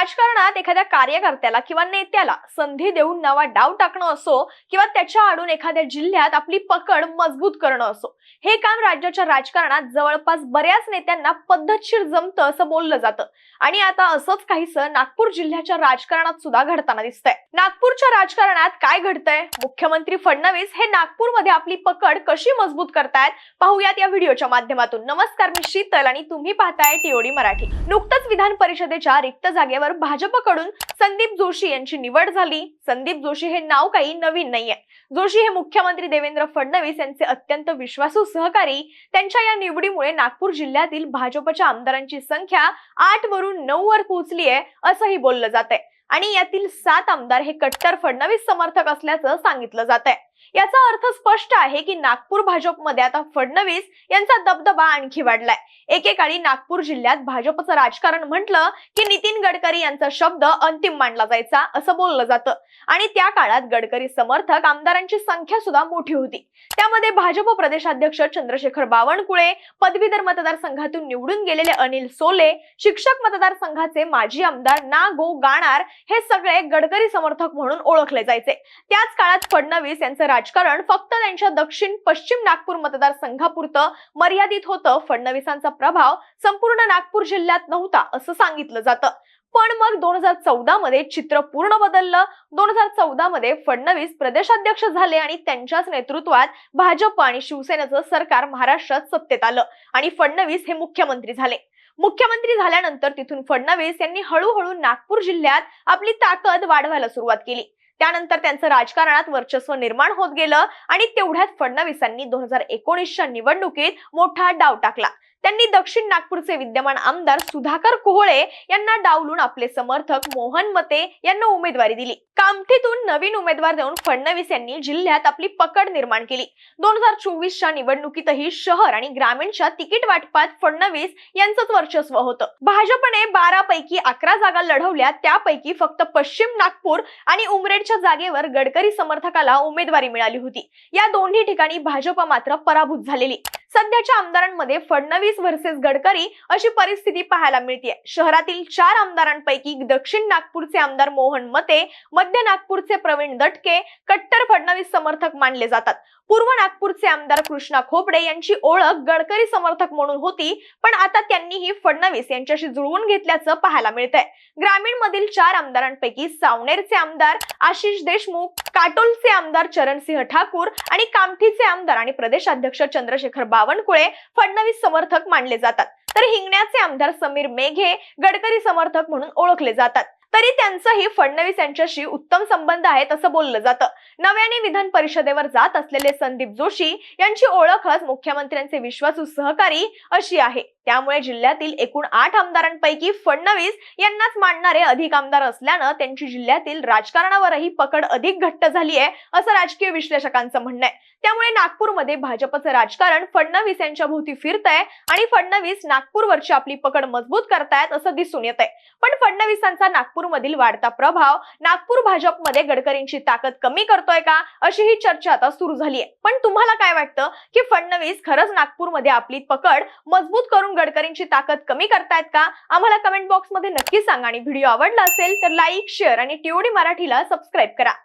राजकारणात एखाद्या कार्यकर्त्याला किंवा नेत्याला संधी देऊन नवा डाव टाकणं असो किंवा त्याच्या आडून एखाद्या जिल्ह्यात आपली पकड मजबूत करणं असो हे काम राज्याच्या राजकारणात जवळपास बऱ्याच नेत्यांना पद्धतशीर जमतं असं बोललं जातं. आणि आता असंच काहीस नागपूर जिल्ह्याच्या राजकारणात सुद्धा घडताना दिसतंय. नागपूरच्या राजकारणात काय घडतंय? मुख्यमंत्री फडणवीस हे नागपूरमध्ये आपली पकड कशी मजबूत करतायत? पाहूयात या व्हिडिओच्या माध्यमातून. नमस्कार मी शीतल आणि तुम्ही पाहताय टीओडी मराठी. नुकतंच विधान परिषदेच्या रिक्त जागेवर भाजपकडून संदीप जोशी यांची निवड झाली. संदीप जोशी हे नाव काही नवीन नाहीये. जोशी हे मुख्यमंत्री देवेंद्र फडणवीस यांचे अत्यंत विश्वासू सहकारी. त्यांच्या या निवडीमुळे नागपूर जिल्ह्यातील भाजपच्या आमदारांची संख्या आठ वरून नऊ वर पोहोचली आहे असंही बोललं जात आहे आणि यातील सात आमदार हे कट्टर फडणवीस समर्थक असल्याचं सांगितलं जात आहे याचा अर्थ स्पष्ट आहे की नागपूर भाजपमध्ये आता फडणवीस यांचा दबदबा आणखी वाढलाय. एकेकाळी नागपूर जिल्ह्यात भाजपचं राजकारण म्हटलं की नितीन गडकरी यांचा शब्द अंतिम मानला जायचा असं बोललं जातं. आणि त्या काळात गडकरी समर्थक आमदारांची संख्या सुद्धा मोठी होती. त्यामध्ये भाजप प्रदेशाध्यक्ष चंद्रशेखर बावनकुळे पदवीधर मतदारसंघातून निवडून गेलेले अनिल सोले शिक्षक मतदारसंघाचे माजी आमदार ना गो गाणार हे सगळे गडकरी समर्थक म्हणून ओळखले जायचे. त्याच काळात फडणवीस यांचं राजकारण फक्त त्यांच्या दक्षिण पश्चिम नागपूर मतदारसंघापुरतं मर्यादित होतं. फडणवीसांचा प्रभाव संपूर्ण नागपूर जिल्ह्यात नव्हता असं सांगितलं जातं. पण मग दोन हजार चौदा मध्ये चित्र पूर्ण बदललं. दोन हजार चौदा मध्ये फडणवीस प्रदेशाध्यक्ष झाले आणि त्यांच्याच नेतृत्वात भाजप आणि शिवसेनेचं सरकार महाराष्ट्रात सत्तेत आलं आणि फडणवीस हे मुख्यमंत्री झाले. मुख्यमंत्री झाल्यानंतर तिथून फडणवीस यांनी हळूहळू नागपूर जिल्ह्यात आपली ताकद वाढवायला सुरुवात केली. त्यानंतर त्यांचं राजकारणात वर्चस्व निर्माण होत गेलं आणि तेवढ्यात फडणवीसांनी दोन हजार एकोणीसच्या निवडणुकीत मोठा डाव टाकला. त्यांनी दक्षिण नागपूरचे विद्यमान आमदार सुधाकर कोहळे यांना डावलून आपले समर्थक मोहन मते यांना उमेदवारी दिली. कामठीतून नवीन उमेदवार देऊन फडणवीस यांनी जिल्ह्यात आपली पकड निर्माण केली. दोन हजार चोवीसच्या निवडणुकीतही शहर आणि ग्रामीणच्या तिकीट वाटपात फडणवीस यांचंच वर्चस्व होतं. भाजपने बारा पैकी अकरा जागा लढवल्या त्यापैकी फक्त पश्चिम नागपूर आणि उमरेडच्या जागेवर गडकरी समर्थकाला उमेदवारी मिळाली होती. या दोन्ही ठिकाणी भाजप मात्र पराभूत झालेली. सध्याच्या आमदारांमध्ये फडणवीस व्हर्सेस गडकरी अशी परिस्थिती पाहायला मिळते शहरातील चार आमदारांपैकी दक्षिण नागपूरचे आमदार मोहन मते मध्य नागपूरचे प्रवीण दटके कट्टर फडणवीस समर्थक मानले जातात. पूर्व नागपूरचे आमदार कृष्णा खोपडे यांची ओळख गडकरी समर्थक म्हणून होती पण आता त्यांनीही फडणवीस यांच्याशी जुळवून घेतल्याचं पाहायला मिळतंय. ग्रामीण मधील चार आमदारांपैकी सावनेरचे आमदार आशिष देशमुख काटोलचे आमदार चरणसिंह ठाकूर आणि कामठीचे आमदार आणि प्रदेशाध्यक्ष चंद्रशेखर बावनकुळे फडणवीस समर्थक मानले जातात. तर हिंगण्याचे आमदार समीर मेघे गडकरी समर्थक म्हणून ओळखले जातात. तरी त्यांचंही फडणवीस यांच्याशी उत्तम संबंध आहेत असं बोललं जातं. नव्याने विधान परिषदेवर जात असलेले संदीप जोशी यांची ओळखच मुख्यमंत्र्यांचे विश्वासू सहकारी अशी आहे. त्यामुळे जिल्ह्यातील एकूण आठ आमदारांपैकी फडणवीस यांनाच मानणारे अधिक आमदार असल्यानं त्यांची जिल्ह्यातील राजकारणावरही पकड अधिक घट्ट झाली आहे असं राजकीय विश्लेषकांचं म्हणणं आहे. त्यामुळे नागपूरमध्ये भाजपचं राजकारण फडणवीस यांच्या भोवती फिरतंय आणि फडणवीस नागपूरवरची आपली पकड मजबूत करतायत असं दिसून येत आहे पण फडणवीसांचा नागपूरमधील वाढता प्रभाव नागपूर भाजपमध्ये गडकरींची ताकद कमी करतोय का अशी ही चर्चा आता सुरू झाली आहे पण तुम्हाला काय वाटतं की फडणवीस खरंच नागपूरमध्ये आपली पकड मजबूत करून गडकरींची ताकद कमी करतायत का? आम्हाला कमेंट बॉक्समध्ये नक्की सांगा आणि व्हिडिओ आवडला असेल तर लाईक शेअर आणि टीओडी मराठीला सबस्क्राईब करा.